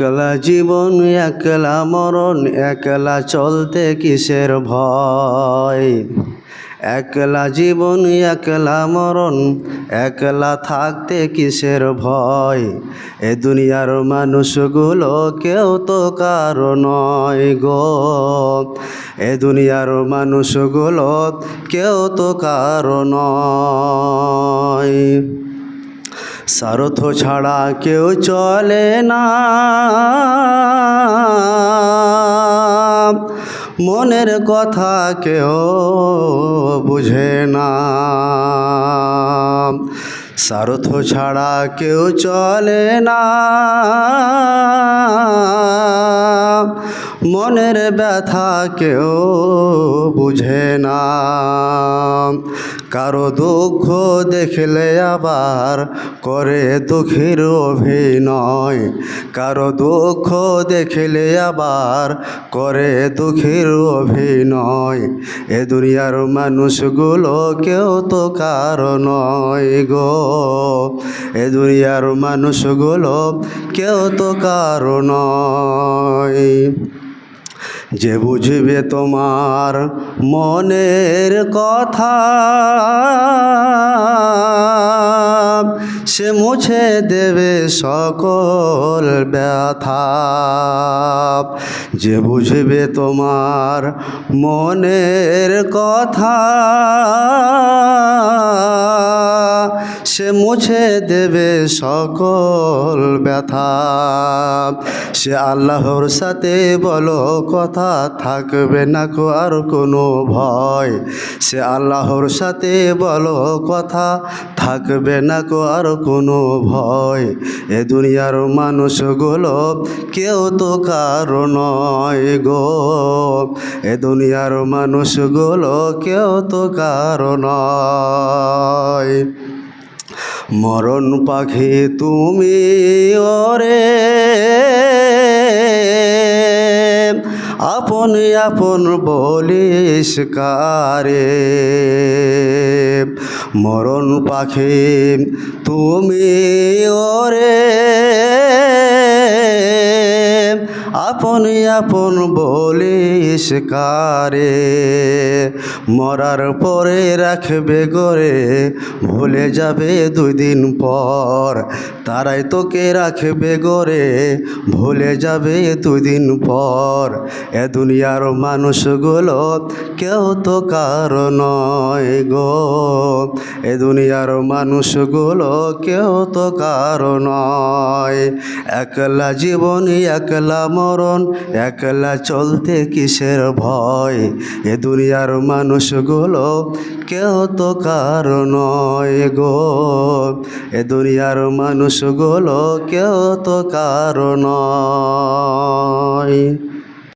একলা জীবন, একলা মরণ, একলা চলতে কিসের ভয়? একলা জীবন, একলা মরণ, একলা থাকতে কিসের ভয়? এ দুনিয়ার মানুষগুলো কেউ তো কারও নয় গো। এ দুনিয়ার মানুষগুলো কেউ তো কারও নয়। স্বার্থ ছাড়া কেউ চলে না। মনের কথা কেউ বুঝে না। স্বার্থ ছাড়া কেউ চলে না। মনের ব্যথা কেউ বুঝে না। কারও দুঃখ দেখলে আবার করে দুঃখের অভিনয়। কারও দুঃখ দেখলে আবার করে দুঃখের অভিনয়। এ দুনিয়ার মানুষগুলো কেউ তো কারও নয় গো। এ দুনিয়ার মানুষগুলো কেউ তো কারও নয়। যে বুঝবে তোমার মনের কথা, সে মুছে দেবে সকল ব্যথা। যে বুঝবে তোমার মনের কথা, সে মুছে দেবে সকল ব্যথা। সে আল্লাহর সাথে বলো কথা থাকবে না কো আর কোনো ভয়। সে আল্লাহর সাথে বলো কথা থাকবে না কো আর কোনো ভয়। এ দুনিয়ার মানুষগুলো কেউ তো কারও নয় গো। এ দুনিয়ার মানুষগুলো কেউ তো কারও নয়। মরণ পাখি তুমি ওরে আপন আপন বলিস কারে। মরণ পাখি তুমি ওরে আপন আপন বলিস কারে? মরার পরে রাখবে গরে, ভুলে যাবে দুই দিন পর। তারাই তোকে রাখবে গরে, ভুলে যাবে দুই দিন পর। এ দুনিয়ার মানুষগুলো কেউ তো কারও নয় গো। এ দুনিয়ার মানুষগুলো কেউ তো কারও নয়। একলা জীবন, একলা মরণ একলা চলতে কিসের ভয়? এ দুনিয়ার মানুষগুলো কেউ তো কারও নয় গো। এ দুনিয়ার মানুষগুলো কেউ তো কারও নয়।